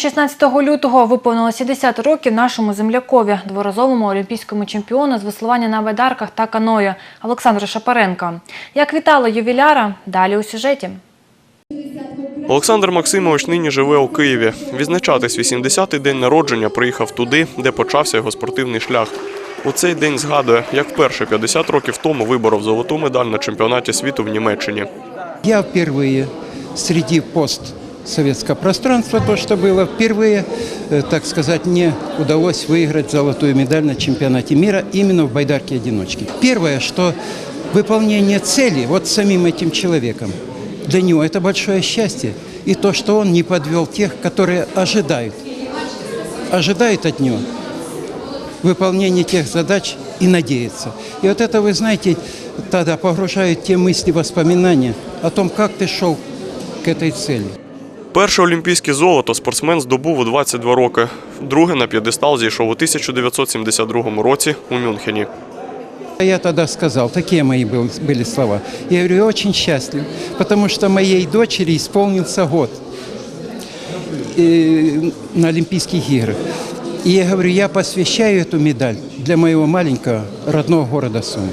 16 лютого виповнилося 70 років нашому землякові, дворазовому олімпійському чемпіону з веслування на байдарках та каною Олександру Шапаренка. Як вітали ювіляра, далі у сюжеті. Олександр Максимович нині живе у Києві. Відзначати свій 70-й день народження приїхав туди, де почався його спортивний шлях. У цей день згадує, як вперше 50 років тому виборов золоту медаль на чемпіонаті світу в Німеччині. Я впервые среди постсоветского пространства, то, что было, впервые, э, так сказать, мне удалось выиграть золотую медаль на чемпионате мира именно в байдарке-одиночке. Первое, что выполнение цели вот самим этим человеком, для него это большое счастье. И то, что он не подвел тех, которые ожидают, ожидают от него выполнения тех задач и надеяться. И вот это, вы знаете, тогда погружают те мысли, воспоминания о том, как ты шел к этой цели. Перше олімпійське золото спортсмен здобув у 22 роки. Друге на п'єдестал зійшов у 1972 році у Мюнхені. А Я тогда сказал, такие мои был- были слова. Я говорю, я очень счастлив, потому что моей дочери исполнился год э, на Олимпийских играх. И я говорю, я посвящаю эту медаль для моего маленького родного города Сумы.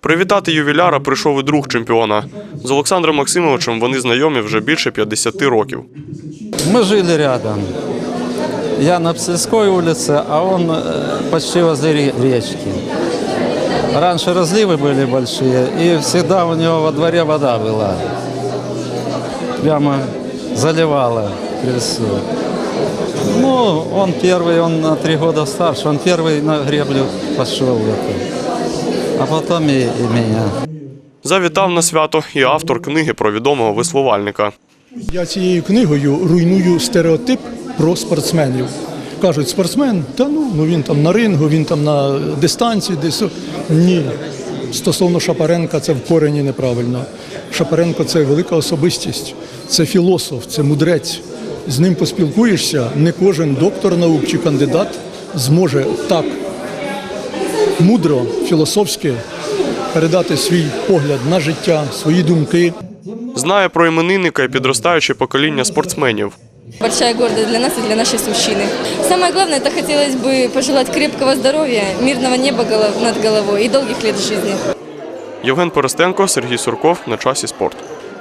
Привітати ювіляра прийшов і друг чемпіона. З Олександром Максимовичем вони знайомі вже більше 50 років. Мы жили рядом. Я на Псельской улице, а он э, почти возле ре- речки. Раньше разливы были большие, и всегда у него во дворе вода была. Прямо заливала крысу. Ну, он первый, он на три года старше, он первый на греблю пошел. в это. А потом и, и меня. Завітав на свято і автор книги про відомого веслувальника. Я цією книгою руйную стереотип про спортсменів. Кажуть, спортсмен, та ну, ну він там на рингу, він там на дистанції десь. Ні. Стосовно Шапаренка, це в корені неправильно. Шапаренко це велика особистість, це філософ, це мудрець. З ним поспілкуєшся, не кожен доктор наук чи кандидат зможе так мудро, філософськи передати свій погляд на життя, свої думки. Знає про іменинника і підростаюче покоління спортсменів. Большая гордость для нас и для нашей сущины. Самое главное, это хотелось бы пожелать крепкого здоровья, мирного неба голов- над головой и долгих лет жизни. Євген Перестенко, Сергій Сурков на часі спорт.